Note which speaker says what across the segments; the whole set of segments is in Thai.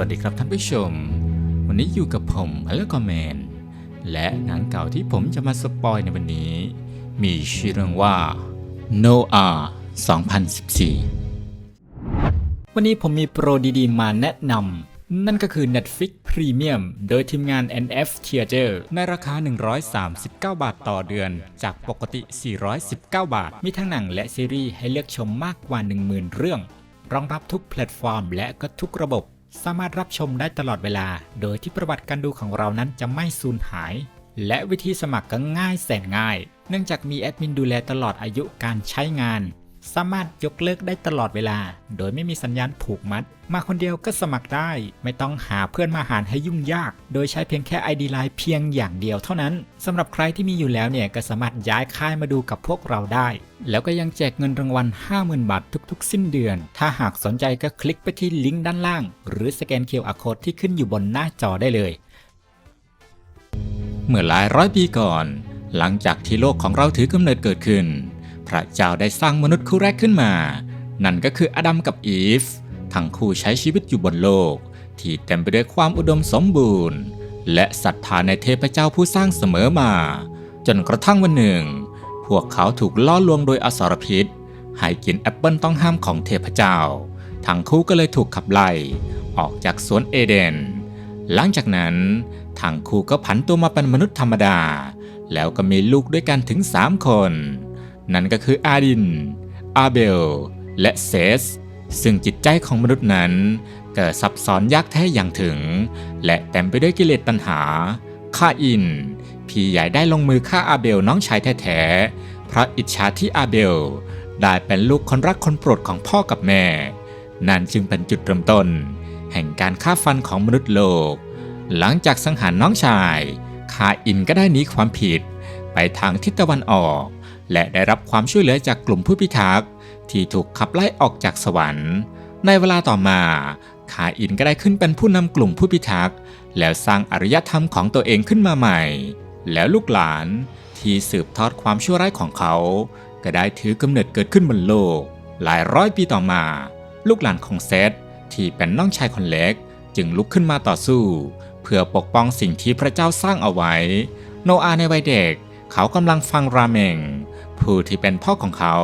Speaker 1: วัสดีครับท่านผู้ชม วันนี้อยู่กับผมอเลกอแมน และหนังเก่าที่ผมจะมาสปอยในวันนี้ มีชื่อเรื่องว่า Noah 2014 วันนี้ผมมีโปรดีๆ มาแนะนำนั่นก็คือ Netflix Premium โดยทีมงาน NF Theater ในราคา 139 บาทต่อเดือน จากปกติ 419 บาท มีทั้งหนังและซีรีส์ให้เลือกชมมากกว่า 10,000 เรื่อง รองรับทุกแพลตฟอร์มและก็ทุกระบบ สามารถรับชมได้ตลอดเวลา โดยที่ประวัติการดูของเรานั้นจะไม่สูญหาย และวิธีสมัครก็ง่ายแสนง่าย เนื่องจากมีแอดมินดูแลตลอดอายุการใช้งาน สามารถยกเลิกได้ตลอดเวลา โดยไม่มีสัญญาณผูกมัด มาคนเดียวก็สมัครได้ ไม่ต้องหาเพื่อนมาหารให้ยุ่งยาก โดยใช้เพียงแค่ ID Line เพียงอย่างเดียวเท่านั้นสำหรับใครที่มีอยู่แล้วเนี่ยก็สามารถย้ายค่ายมาดูกับพวกเราได้ แล้วก็ยังแจกเงินรางวัล 50,000 บาททุกๆ สิ้นเดือน ถ้าหากสนใจก็คลิกไปที่ลิงก์ด้านล่าง หรือสแกน QR Code ที่ขึ้นอยู่บนหน้าจอได้เลย เมื่อหลายร้อยปีก่อน หลังจากที่โลกของเราถือกำเนิดเกิดขึ้น พระเจ้าได้สร้างมนุษย์คู่แรกขึ้นมา นั่นก็คืออดัมกับอีฟ ทั้งคู่ใช้ชีวิตอยู่บนโลก ที่เต็มไปด้วยความอุดมสมบูรณ์ และศรัทธาในเทพเจ้าผู้สร้างเสมอมา จนกระทั่งวันหนึ่ง พวกเขาถูกล่อลวงโดยอสรพิษ ให้กินแอปเปิลต้องห้ามของเทพเจ้า ทั้งคู่ก็เลยถูกขับไล่ออกจากสวนเอเดน หลังจากนั้นทั้งคู่ก็ผันตัวมาเป็นมนุษย์ธรรมดา แล้วก็มีลูกด้วยกันถึง3คน นั่นก็คืออาดิน อาเบล และเซส ซึ่งจิตใจของมนุษย์นั้น เกิดซับซ้อนยากแท้อย่างถึง และเต็มไปด้วยกิเลสตัณหาฆ่าอิน พี่ใหญ่ได้ลงมือฆ่าอาเบลน้องชายแท้ๆเพราะอิจฉาที่อาเบล ได้เป็นลูกคนรักคนโปรดของพ่อกับแม่ นั่นจึงเป็นจุดเริ่มต้น แห่งการฆ่าฟันของมนุษย์โลก หลังจากสังหารน้องชายคาอินก็ได้หนีความผิดไปทางทิศตะวันออก และได้รับความช่วยเหลือจากกลุ่มผู้พิทักษ์ที่ถูกขับไล่ออกจากสวรรค์ ในเวลาต่อมาคาอินก็ได้ขึ้นเป็นผู้นำกลุ่มผู้พิทักษ์แล้วสร้างอารยธรรมของตัวเองขึ้นมาใหม่ แล้วลูกหลานที่สืบทอดความชั่วร้ายของเขา ก็ได้ถือกำเนิดเกิดขึ้นบนโลก หลายร้อยปีต่อมา ลูกหลานของเซธที่เป็นน้องชายคนเล็ก จึงลุกขึ้นมาต่อสู้ เพื่อปกป้องสิ่งที่พระเจ้าสร้างเอาไว้ โนอาในวัยเด็ก เขากำลังฟังราเมง ผู้ที่เป็นพ่อของเขา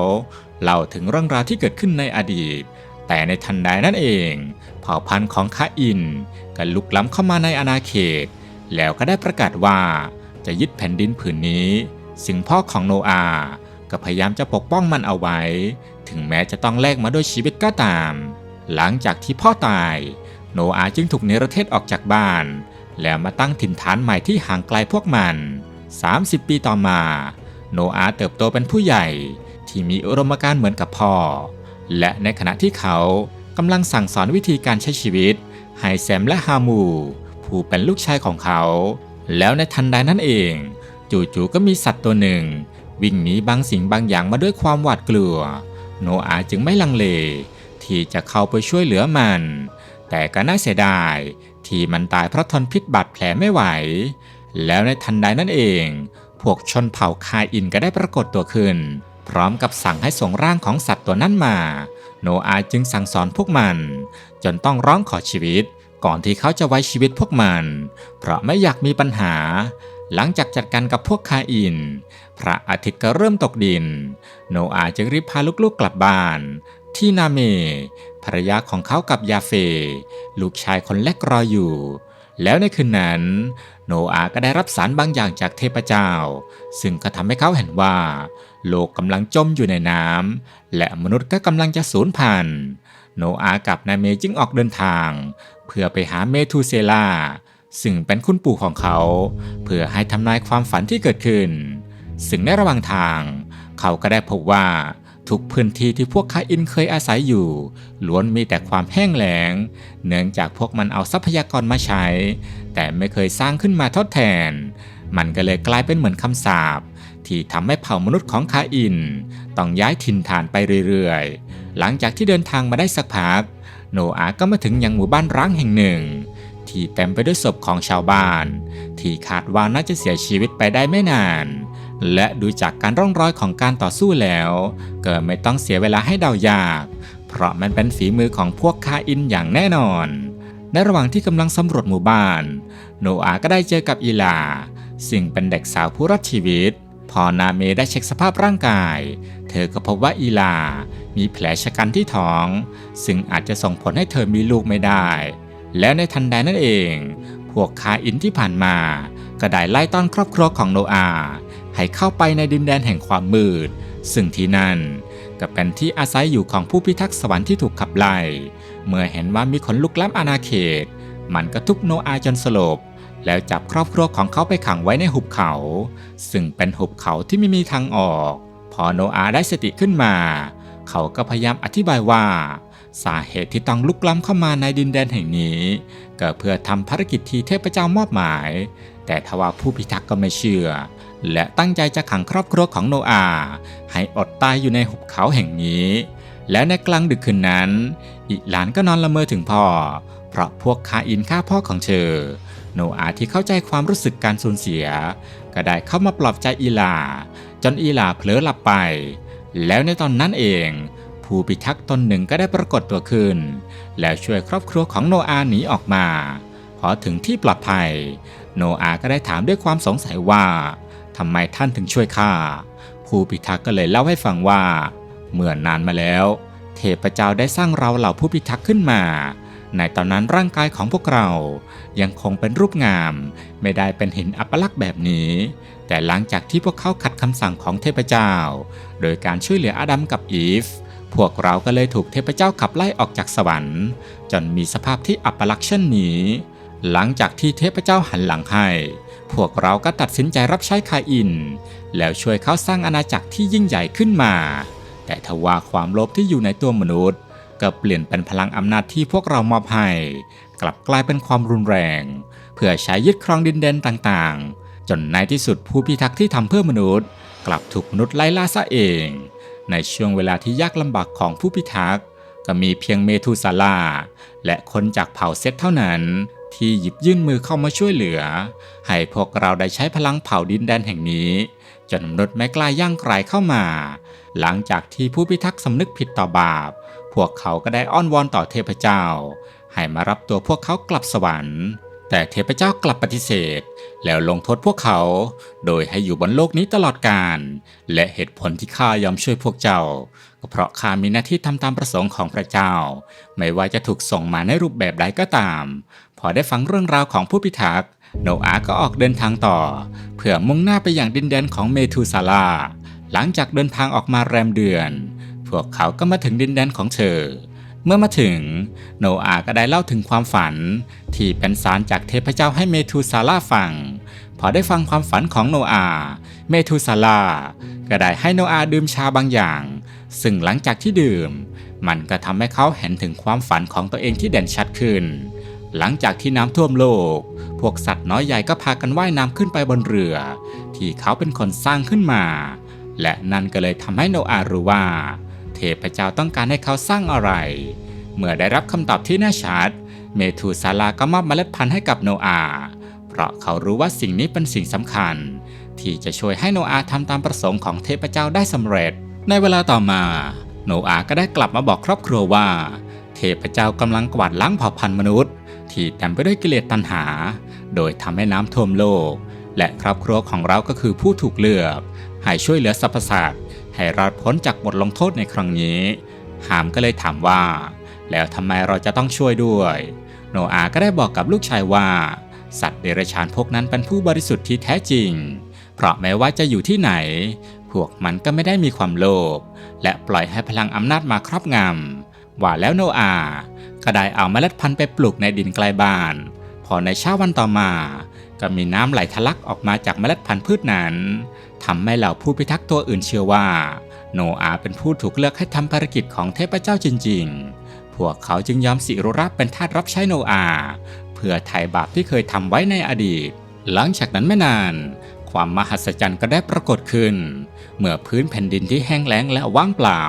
Speaker 1: เล่าถึงเรื่องราวที่เกิดขึ้นในอดีต แต่ในทันใดนั่นเอง เผ่าพันธุ์ของคาอินก็ลุกล้ำเข้ามาในอาณาเขต แล้วก็ได้ประกาศว่าจะยึดแผ่นดินผืนนี้ซึ่งพ่อของโนอาก็พยายามจะปกป้องมันเอาไว้ ถึงแม้จะต้องแลกมาด้วยชีวิตก็ตาม หลังจากที่พ่อตาย โนอาจึงถูกเนรเทศออกจากบ้าน แล้วมาตั้งถิ่นฐานใหม่ที่ห่างไกลพวกมัน 30 ปีต่อมา โนอาเติบโตเป็นผู้ใหญ่ที่มีอุดมการณ์เหมือนกับพ่อ และในขณะที่เขากำลังสั่งสอนวิธีการใช้ชีวิต ให้แซมและฮามู ผู้เป็นลูกชายของเขา แล้วในทันใดนั้นเอง จู่ๆก็มีสัตว์ตัวหนึ่ง วิ่งหนีบางสิ่งบางอย่างมาด้วยความหวาดกลัว โนอาจึงไม่ลังเล ที่จะเข้าไปช่วยเหลือมัน แต่ก็น่าเสียดายที่มันตายเพราะทนพิษบาดแผลไม่ไหว แล้วในทันใดนั่นเอง พวกชนเผ่าคาอินก็ได้ปรากฏตัวขึ้น พร้อมกับสั่งให้ส่งร่างของสัตว์ตัวนั้นมา โนอาจึงสั่งสอนพวกมัน จนต้องร้องขอชีวิต ก่อนที่เขาจะไว้ชีวิตพวกมัน เพราะไม่อยากมีปัญหา หลังจากจัดการกับพวกคาอิน พระอาทิตย์ก็เริ่มตกดิน โนอาจึงรีบพาลูกๆกลับบ้าน ที่นาเมภรรยาของเขากับยาเฟ ลูกชายคนเล็กรออยู่ แล้วในคืนนั้น โนอาก็ได้รับสารบางอย่างจากเทพเจ้า ซึ่งก็ทำให้เขาเห็นว่า โลกกำลังจมอยู่ในน้ำและมนุษย์ก็กำลังจะสูญพันธุ์โนอากับนาเมจึงออกเดินทาง เพื่อไปหาเมทูเซลาซึ่งเป็นคุณปู่ของเขา เพื่อให้ทำนายความฝันที่เกิดขึ้น ซึ่งในระหว่างทาง เขาก็ได้พบว่า ทุกพื้นที่ที่พวกคาอินเคยอาศัยอยู่ ล้วนมีแต่ความแห้งแล้ง เนื่องจากพวกมันเอาทรัพยากรมาใช้ แต่ไม่เคยสร้างขึ้นมาทดแทน มันก็เลยกลายเป็นเหมือนคำสาปที่ทำให้เผ่ามนุษย์ของคาอิน ต้องย้ายถิ่นฐานไปเรื่อยๆ หลังจากที่เดินทางมาได้สักพัก โนอาก็มาถึงยังหมู่บ้านร้างแห่งหนึ่ง ที่เต็มไปด้วยศพของชาวบ้าน ที่คาดว่าน่าจะเสียชีวิตไปได้ไม่นาน และดูจากการร่องรอยของการต่อสู้แล้ว เก็ไม่ต้องเสียเวลาให้เดายาก เพราะมันเป็นฝีมือของพวกคาอินอย่างแน่นอน ในระหว่างที่กำลังสำรวจหมู่บ้าน โนอาก็ได้เจอกับอีลา ซึ่งเป็นเด็กสาวผู้รอดชีวิต พอนาเมได้เช็คสภาพร่างกาย เธอก็พบว่าอีลา มีแผลชะกันที่ท้อง ซึ่งอาจจะส่งผลให้เธอมีลูกไม่ได้ แล้วในทันใดนั่นเอง พวกคาอินที่ผ่านมา ก็ได้ไล่ต้อนครอบครัวของโนอา ให้เข้าไปในดินแดนแห่งความมืด ซึ่งที่นั่นก็เป็นที่อาศัยอยู่ของผู้พิทักษ์สวรรค์ที่ถูกขับไล่ เมื่อเห็นว่ามีคนลุกล้ำอาณาเขต มันก็ทุบโนอาจนสลบ แล้วจับครอบครัวของเขาไปขังไว้ในหุบเขา ซึ่งเป็นหุบเขาที่ไม่มีทางออก พอโนอาได้สติขึ้นมา เขาก็พยายามอธิบายว่า สาเหตุที่ต้องลุกล้ำเข้ามาในดินแดนแห่งนี้ ก็เพื่อทำภารกิจที่เทพเจ้ามอบหมาย แต่ทว่าผู้พิทักษ์ก็ไม่เชื่อ และตั้งใจจะขังครอบครัวของโนอา ให้อดตายอยู่ในหุบเขาแห่งนี้ แล้วในกลางดึกคืนนั้นอีหลานก็นอนละเมอถึงพ่อ เพราะพวกคาอินฆ่าพ่อของเธอโนอาที่เข้าใจความรู้สึกการสูญเสีย ก็ได้เข้ามาปลอบใจอีลา จนอีลาเผลอหลับไป แล้วในตอนนั้นเอง ผู้พิทักษ์ตนหนึ่งก็ได้ปรากฏตัวขึ้น แล้วช่วยครอบครัวของโนอาหนีออกมา พอถึงที่ปลอดภัย โนอาก็ได้ถามด้วยความสงสัยว่าทำไมท่านถึงช่วยข้าผู้พิทักษ์ก็เลยเล่าให้ฟังว่า เมื่อนานมาแล้ว เทพเจ้าได้สร้างเราเหล่าผู้พิทักษ์ขึ้นมา ในตอนนั้นร่างกายของพวกเรายังคงเป็นรูปงาม ไม่ได้เป็นหินอัปลักษณ์แบบนี้ แต่หลังจากที่พวกเขาขัดคำสั่งของเทพเจ้า โดยการช่วยเหลืออาดัมกับอีฟ พวกเราก็เลยถูกเทพเจ้าขับไล่ออกจากสวรรค์ จนมีสภาพที่อัปลักษณ์เช่นนี้ หลังจากที่เทพเจ้าหันหลังให้พวกเราก็ตัดสินใจรับใช้คาอิน แล้วช่วยเขาสร้างอาณาจักรที่ยิ่งใหญ่ขึ้นมา แต่ทว่าความโลภที่อยู่ในตัวมนุษย์ ก็เปลี่ยนเป็นพลังอำนาจที่พวกเรามอบให้ กลับกลายเป็นความรุนแรง เพื่อใช้ยึดครองดินแดนต่างๆ จนในที่สุดผู้พิทักษ์ที่ทำเพื่อมนุษย์ กลับถูกมนุษย์ไล่ล่าซะเอง ในช่วงเวลาที่ยากลำบากของผู้พิทักษ์ก็มีเพียงเมทูซาลาและคนจากเผ่าเซตเท่านั้น ที่หยิบยื่นมือเข้ามาช่วยเหลือ ให้พวกเราได้ใช้พลังเผ่าดินแดนแห่งนี้ จนมนุษย์ไม่กล้าย่างไกลเข้ามา หลังจากที่ผู้พิทักษ์สำนึกผิดต่อบาป พวกเขาก็ได้อ้อนวอนต่อเทพเจ้า ให้มารับตัวพวกเขากลับสวรรค์ แต่เทพเจ้ากลับปฏิเสธ แล้วลงโทษพวกเขา โดยให้อยู่บนโลกนี้ตลอดกาลและเหตุผลที่ข้ายอมช่วยพวกเจ้าก็เพราะข้ามีหน้าที่ทำตามประสงค์ของพระเจ้า ไม่ว่าจะถูกส่งมาในรูปแบบใดก็ตาม พอได้ฟังเรื่องราวของผู้พิทักษ์ โนอาห์ก็ออกเดินทางต่อ เพื่อมุ่งหน้าไปยังดินแดนของเมทูซาลา หลังจากเดินทางออกมาแรมเดือน พวกเขาก็มาถึงดินแดนของเธอ เมื่อมาถึง โนอาห์ก็ได้เล่าถึงความฝัน ที่เป็นสารจากเทพเจ้าให้เมทูซาลาฟัง พอได้ฟังความฝันของโนอาห์เมทูซาลา ก็ได้ให้โนอาห์ดื่มชาบางอย่าง ซึ่งหลังจากที่ดื่ม มันก็ทำให้เขาเห็นถึงความฝันของตัวเองที่เด่นชัดขึ้น หลังจากที่น้ำท่วมโลก พวกสัตว์น้อยใหญ่ก็พากันว่ายน้ำขึ้นไปบนเรือ ที่เขาเป็นคนสร้างขึ้นมา และนั่นก็เลยทำให้โนอาห์รู้ว่า เทพเจ้าต้องการให้เขาสร้างอะไร เมื่อได้รับคำตอบที่แน่ชัด เมทูซาลาก็มอบเมล็ดพันธุ์ให้กับโนอาห์เพราะเขารู้ว่าสิ่งนี้เป็นสิ่งสำคัญ ที่จะช่วยให้โนอาห์ทำตามประสงค์ของเทพเจ้าได้สำเร็จ ในเวลาต่อมา โนอาห์ก็ได้กลับมาบอกครอบครัวว่า เทพเจ้ากำลังกวาดล้างเผ่าพันธุ์มนุษย์ ที่เต็มไปด้วยกิเลสตัณหา โดยทำให้น้ำท่วมโลก และครอบครัวของเราก็คือผู้ถูกเลือกให้ช่วยเหลือสรรพสัตว์ให้รอดพ้นจากบทลงโทษในครั้งนี้ หามก็เลยถามว่า แล้วทำไมเราจะต้องช่วยด้วย โนอาห์ก็ได้บอกกับลูกชายว่า สัตว์เดรัจฉานพวกนั้นเป็นผู้บริสุทธิ์ที่แท้จริง เพราะแม้ว่าจะอยู่ที่ไหน พวกมันก็ไม่ได้มีความโลภและปล่อยให้พลังอำนาจมาครอบงำ ว่าแล้วโนอาห์ก็ได้เอาเมล็ดพันธุ์ไปปลูกในดินใกลบ้าน พอในเช้าวันต่อมา ก็มีน้ำไหลทะลักออกมาจากเมล็ดพันธุ์พืชนั้นทำให้เหล่าผู้พิทักษ์ตัวอื่นเชื่อว่า โนอาห์เป็นผู้ถูกเลือกให้ทำภารกิจของเทพเจ้าจริง ๆ พวกเขาจึงยอมสิรุรับเป็นทาสรับใช้โนอาห์เพื่อไถ่บาปที่เคยทำไว้ในอดีต หลังจากนั้นไม่นานความมหัศจรรย์ก็ได้ปรากฏขึ้น เมื่อพื้นแผ่นดินที่แห้งแล้งและว่างเปล่า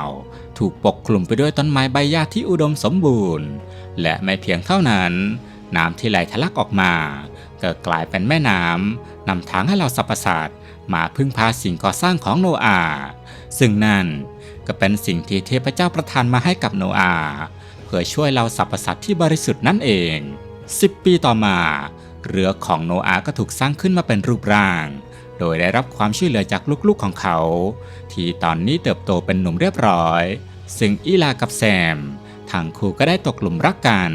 Speaker 1: ถูกปกคลุมไปด้วยต้นไม้ใบหญ้าที่อุดมสมบูรณ์ และไม่เพียงเท่านั้น น้ำที่ไหลทะลักออกมาก็กลายเป็นแม่น้ำนำทางให้เราสรรพสัตว์มาพึ่งพาสิ่งก่อสร้างของโนอาห์ซึ่งนั่นก็เป็นสิ่งที่เทพเจ้าประทานมาให้กับโนอาห์เพื่อช่วยเราสรรพสัตว์ที่บริสุทธิ์นั่นเอง10ปีต่อมา เรือของโนอาห์ก็ถูกสร้างขึ้นมาเป็นรูปร่าง โดยได้รับความช่วยเหลือจากลูกๆของเขา ที่ตอนนี้เติบโตเป็นหนุ่มเรียบร้อย ซึ่งอีลากับแซมทั้งคู่ก็ได้ตกหลุมรักกัน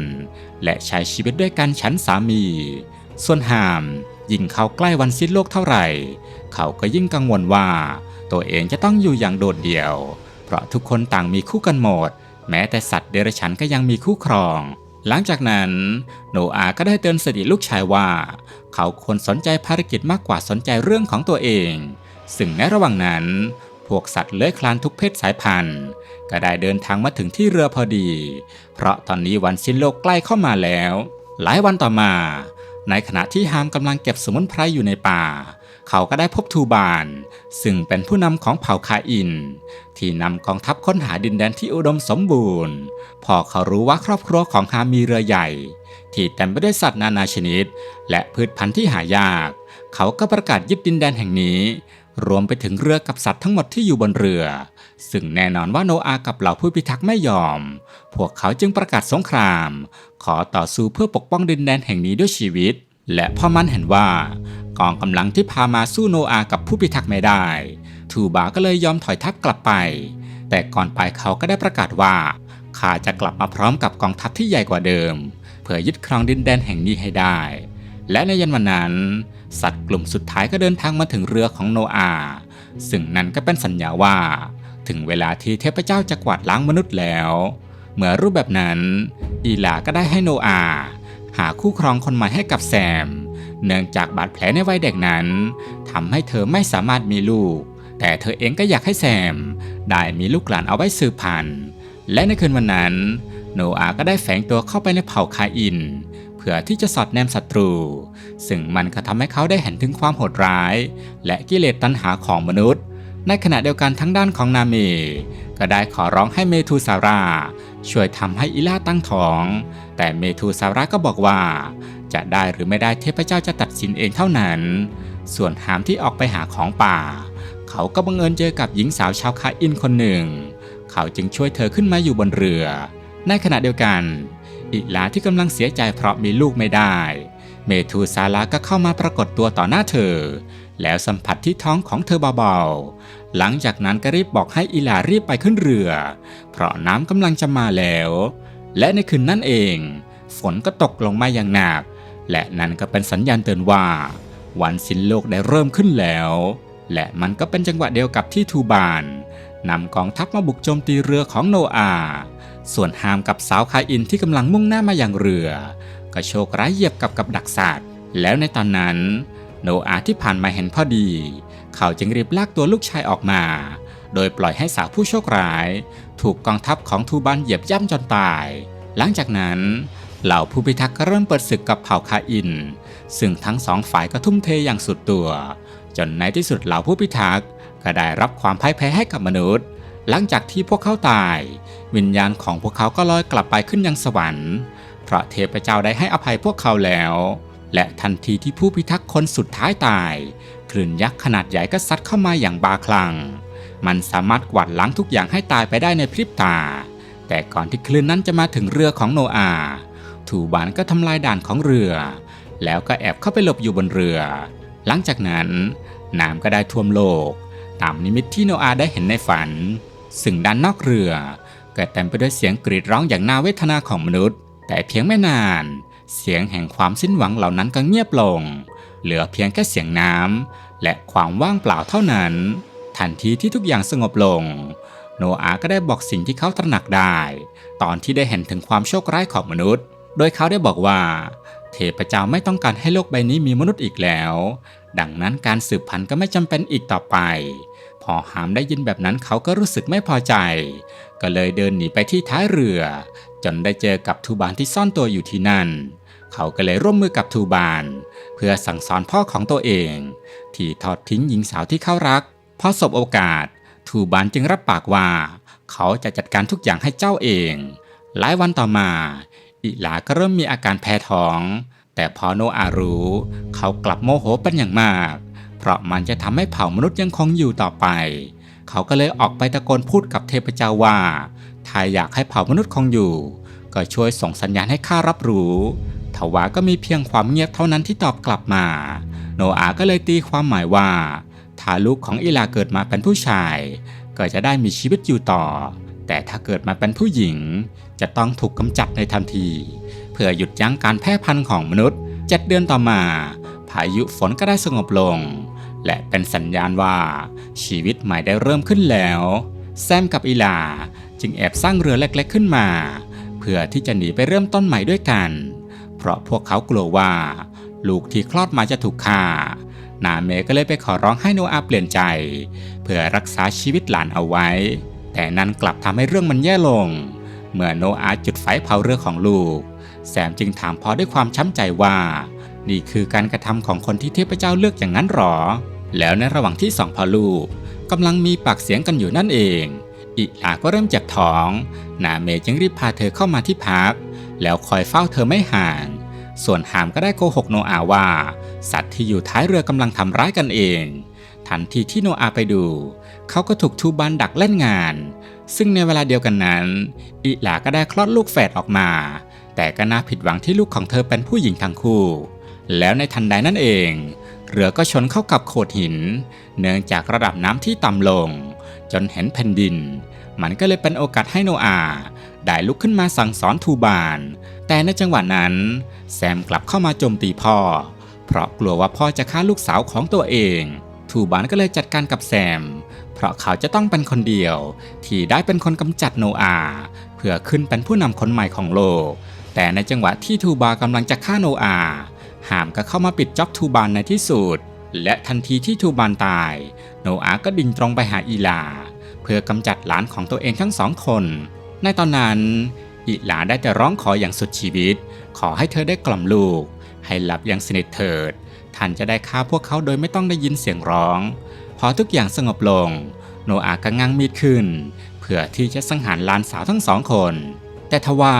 Speaker 1: และใช้ชีวิตด้วยกันฉันสามี ส่วนฮามยิ่งเข้าใกล้วันสิ้นโลกเท่าไหร่ เขาก็ยิ่งกังวลว่า ตัวเองจะต้องอยู่อย่างโดดเดี่ยว เพราะทุกคนต่างมีคู่กันหมด แม้แต่สัตว์เดรัจฉานก็ยังมีคู่ครอง หลังจากนั้น โนอาห์ก็ได้เตือนสติลูกชายว่า เขาควรสนใจภารกิจมากกว่าสนใจเรื่องของตัวเอง ซึ่งในระหว่างนั้น พวกสัตว์เลื้อยคลานทุกเพศสายพันธุ์ ก็ได้เดินทางมาถึงที่เรือพอดี เพราะตอนนี้วันสิ้นโลกใกล้เข้ามาแล้ว หลายวันต่อมา ในขณะที่ฮามกำลังเก็บสมุนไพรอยู่ในป่า เขาก็ได้พบทูบาน ซึ่งเป็นผู้นำของเผ่าคาอิน ที่นำกองทัพค้นหาดินแดนที่อุดมสมบูรณ์ พอเขารู้ว่าครอบครัวของฮามมีเรือใหญ่ ที่เต็มไปด้วยสัตว์นานาชนิด และพืชพันธุ์ที่หายาก เขาก็ประกาศยึดดินแดนแห่งนี้ รวมไปถึงเรือกับสัตว์ทั้งหมดที่อยู่บนเรือ ซึ่งแน่นอนว่าโนอากับเหล่าผู้พิทักษ์ไม่ยอม พวกเขาจึงประกาศสงคราม ขอต่อสู้เพื่อปกป้องดินแดนแห่งนี้ด้วยชีวิต และพ่อมันเห็นว่า กองกำลังที่พามาสู้โนอากับผู้พิทักษ์ไม่ได้ ทูบาก็เลยยอมถอยทัพกลับไป แต่ก่อนไปเขาก็ได้ประกาศว่าข้าจะกลับมาพร้อมกับกองทัพที่ใหญ่กว่าเดิม เพื่อยึดครองดินแดนแห่งนี้ให้ได้ และในเย็นวันนั้น สัตว์กลุ่มสุดท้ายก็เดินทางมาถึงเรือของโนอาห์ซึ่งนั่นก็เป็นสัญญาว่า ถึงเวลาที่เทพเจ้าจะกวาดล้างมนุษย์แล้ว เมื่อรูปแบบนั้น อีลาก็ได้ให้โนอาหาคู่ครองคนใหม่ให้กับแซม เนื่องจากบาดแผลในวัยเด็กนั้นทำให้เธอไม่สามารถมีลูก แต่เธอเองก็อยากให้แซม ได้มีลูกหลานเอาไว้สืบพันธุ์ และในคืนวันนั้น โนอาก็ได้แฝงตัวเข้าไปในเผ่าคาอิน เพื่อที่จะสอดแนมศัตรู ซึ่งมันก็ทำให้เขาได้เห็นถึงความโหดร้าย และกิเลสตัณหาของมนุษย์ ในขณะเดียวกันทั้งด้านของนาเม ก็ได้ขอร้องให้เมทูซาราช่วยทำให้อิล่าตั้งท้อง แต่เมทูซาราก็บอกว่า จะได้หรือไม่ได้เทพเจ้าจะตัดสินเองเท่านั้น ส่วนหามที่ออกไปหาของป่า เขาก็บังเอิญเจอกับหญิงสาวชาวคาอินคนหนึ่ง เขาจึงช่วยเธอขึ้นมาอยู่บนเรือ ในขณะเดียวกัน อิลาที่กำลังเสียใจเพราะมีลูกไม่ได้ เมทูซาลาก็เข้ามาปรากฏตัวต่อหน้าเธอ แล้วสัมผัสที่ท้องของเธอเบาๆ หลังจากนั้นก็รีบบอกให้อิลารีบไปขึ้นเรือ เพราะน้ำกำลังจะมาแล้ว และในคืนนั้นเอง ฝนก็ตกลงมาอย่างหนัก และนั่นก็เป็นสัญญาณเตือนว่า วันสิ้นโลกได้เริ่มขึ้นแล้ว และมันก็เป็นจังหวะเดียวกับที่ทูบานนำกองทัพมาบุกโจมตีเรือของโนอาห์ส่วนฮามกับสาวคาอินที่กำลังมุ่งหน้ามาอย่างเรือ ก็โชคร้ายเหยียบกับกับดักสัตว์แล้วในตอนนั้น โนอาห์ที่ผ่านมาเห็นพอดี เขาจึงรีบลากตัวลูกชายออกมา โดยปล่อยให้สาวผู้โชคร้าย ถูกกองทัพของทูบานเหยียบย่ำจนตาย หลังจากนั้นเหล่าผู้พิทักษ์ก็เริ่มเปิดศึกกับเผ่าคาอิน ซึ่งทั้งสองฝ่ายก็ทุ่มเทอย่างสุดตัว จนในที่สุดเหล่าผู้พิทักษ์ก็ได้รับความพ่ายแพ้ให้กับมนุษย์ หลังจากที่พวกเขาตาย วิญญาณของพวกเขาก็ลอยกลับไปขึ้นยังสวรรค์ พระเทพเจ้าได้ให้อภัยพวกเขาแล้ว และทันทีที่ผู้พิทักษ์คนสุดท้ายตาย คลื่นยักษ์ขนาดใหญ่ก็ซัดเข้ามาอย่างบาคลัง มันสามารถกวาดล้างทุกอย่างให้ตายไปได้ในพริบตา แต่ก่อนที่คลื่นนั้นจะมาถึงเรือของโนอาห์ทูบานก็ทำลายด่านของเรือ แล้วก็แอบเข้าไปหลบอยู่บนเรือ หลังจากนั้นน้ำก็ได้ท่วมโลก ตามนิมิตที่โนอาห์ได้เห็นในฝัน ซึ่งด้านนอกเรือก็เต็มไปด้วยเสียงกรีดร้องอย่างน่าเวทนาของมนุษย์ แต่เพียงไม่นาน เสียงแห่งความสิ้นหวังเหล่านั้นก็เงียบลง เหลือเพียงแค่เสียงน้ำและความว่างเปล่าเท่านั้น ทันทีที่ทุกอย่างสงบลง โนอาห์ก็ได้บอกสิ่งที่เขาตระหนักได้ ตอนที่ได้เห็นถึงความโชคร้ายของมนุษย์ โดยเขาได้บอกว่า เทพเจ้าไม่ต้องการให้โลกใบนี้มีมนุษย์อีกแล้ว ดังนั้นการสืบพันธุ์ก็ไม่จำเป็นอีกต่อไปพอหามได้ยินแบบนั้นเขาก็รู้สึกไม่พอใจ ก็เลยเดินหนีไปที่ท้ายเรือ จนได้เจอกับทูบานที่ซ่อนตัวอยู่ที่นั่น เขาก็เลยร่วมมือกับทูบาน เพื่อสั่งสอนพ่อของตัวเอง ที่ทอดทิ้งหญิงสาวที่เขารักพอสบโอกาส ทูบานจึงรับปากว่า เขาจะจัดการทุกอย่างให้เจ้าเอง หลายวันต่อมา อิลาก็เริ่มมีอาการแพ้ท้อง แต่พอโนอารู้ เขากลับโมโหเป็นอย่างมาก เพราะมันจะทำให้เผ่ามนุษย์ยังคงอยู่ต่อไป เขาก็เลยออกไปตะโกนพูดกับเทพเจ้าว่า ถ้าอยากให้เผ่ามนุษย์คงอยู่ ก็ช่วยส่งสัญญาณให้ข้ารับรู้ทว่าก็มีเพียงความเงียบเท่านั้นที่ตอบกลับมา โนอาก็เลยตีความหมายว่า ถ้าลูกของอีลาเกิดมาเป็นผู้ชาย ก็จะได้มีชีวิตอยู่ต่อ แต่ถ้าเกิดมาเป็นผู้หญิง จะต้องถูกกำจัดในทันที เพื่อหยุดยั้งการแพร่พันธุ์ของมนุษย์เจ็ดเดือนต่อมา พายุฝนก็ได้สงบลง และเป็นสัญญาณว่าชีวิตใหม่ได้เริ่มขึ้นแล้ว แซมกับอีลา จึงแอบสร้างเรือเล็กๆขึ้นมา เพื่อที่จะหนีไปเริ่มต้นใหม่ด้วยกัน เพราะพวกเขากลัวว่า ลูกที่คลอดมาจะถูกฆ่า นาเมก็เลยไปขอร้องให้โนอาเปลี่ยนใจ เพื่อรักษาชีวิตหลานเอาไว้ แต่นั่นกลับทำให้เรื่องมันแย่ลง เมื่อโนอาจุดไฟเผาเรือของลูก แซมจึงถามพอด้วยความช้ำใจว่า นี่คือการกระทำของคนที่เทพเจ้าเลือกอย่างนั้นหรอ แล้วในระหว่างที่สองพ่อลูกกำลังมีปากเสียงกันอยู่นั่นเอง อิหลาก็เริ่มเจ็บท้อง นาเมจึงรีบพาเธอเข้ามาที่พัก แล้วคอยเฝ้าเธอไม่ห่าง ส่วนหามก็ได้โกหกโนอาว่า สัตว์ที่อยู่ท้ายเรือกำลังทำร้ายกันเอง ทันทีที่โนอาไปดู เขาก็ถูกทูบานดักเล่นงาน ซึ่งในเวลาเดียวกันนั้น อิหลาก็ได้คลอดลูกแฝดออกมา แต่ก็น่าผิดหวังที่ลูกของเธอเป็นผู้หญิงทั้งคู่ แล้วในทันใดนั่นเอง เรือก็ชนเข้ากับโขดหิน เนื่องจากระดับน้ำที่ต่ำลง จนเห็นแผ่นดิน มันก็เลยเป็นโอกาสให้โนอาได้ลุกขึ้นมาสั่งสอนทูบาน แต่ในจังหวะนั้น แซมกลับเข้ามาโจมตีพ่อ เพราะกลัวว่าพ่อจะฆ่าลูกสาวของตัวเอง ทูบานก็เลยจัดการกับแซม เพราะเขาจะต้องเป็นคนเดียว ที่ได้เป็นคนกำจัดโนอาเพื่อขึ้นเป็นผู้นำคนใหม่ของโลก แต่ในจังหวะที่ทูบากำลังจะฆ่าโนอาหามก็เข้ามาปิดจ็อบทูบานในที่สุด และทันทีที่ทูบานตาย โนอาก็ดิ่งตรงไปหาอีลา เพื่อกำจัดหลานของตัวเองทั้งสองคน ในตอนนั้นอีลาได้แต่ร้องขออย่างสุดชีวิต ขอให้เธอได้กล่อมลูก ให้หลับอย่างสนิทเถิดท่านจะได้ฆ่าพวกเขาโดยไม่ต้องได้ยินเสียงร้อง พอทุกอย่างสงบลง โนอาก็งังมีดขึ้น เพื่อที่จะสังหารหลานสาวทั้งสองคน แต่ทว่า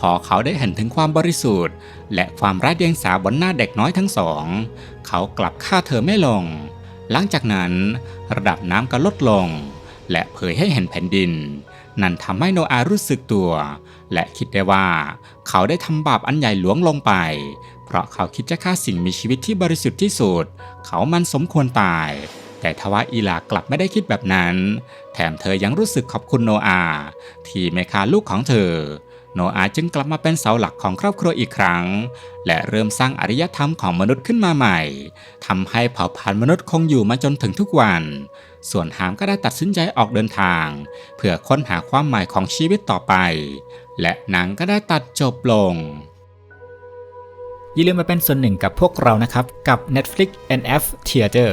Speaker 1: พอเขาได้เห็นถึงความบริสุทธิ์ และความไร้เดียงสาบนหน้าเด็กน้อยทั้งสอง เขากลับฆ่าเธอไม่ลง หลังจากนั้น ระดับน้ำก็ลดลง และเผยให้เห็นแผ่นดิน นั่นทำให้โนอารู้สึกตัว และคิดได้ว่า เขาได้ทำบาปอันใหญ่หลวงลงไป เพราะเขาคิดจะฆ่าสิ่งมีชีวิตที่บริสุทธิ์ที่สุด เขามันสมควรตายแต่ทว่าอีลากลับไม่ได้คิดแบบนั้น แถมเธอยังรู้สึกขอบคุณโนอา ที่ไม่ฆ่าลูกของเธอ โนอาจึงกลับมาเป็นเสาหลักของครอบครัวอีกครั้ง และเริ่มสร้างอารยธรรมของมนุษย์ขึ้นมาใหม่ทำให้เผ่าพันธุ์มนุษย์คงอยู่มาจนถึงทุกวัน ส่วนหามก็ได้ตัดสินใจออกเดินทาง เพื่อค้นหาความหมายของชีวิตต่อไป และหนังก็ได้ตัดจบลง
Speaker 2: อย่าลืมมาเป็นส่วนหนึ่งกับพวกเรานะครับ กับ Netflix NF Theater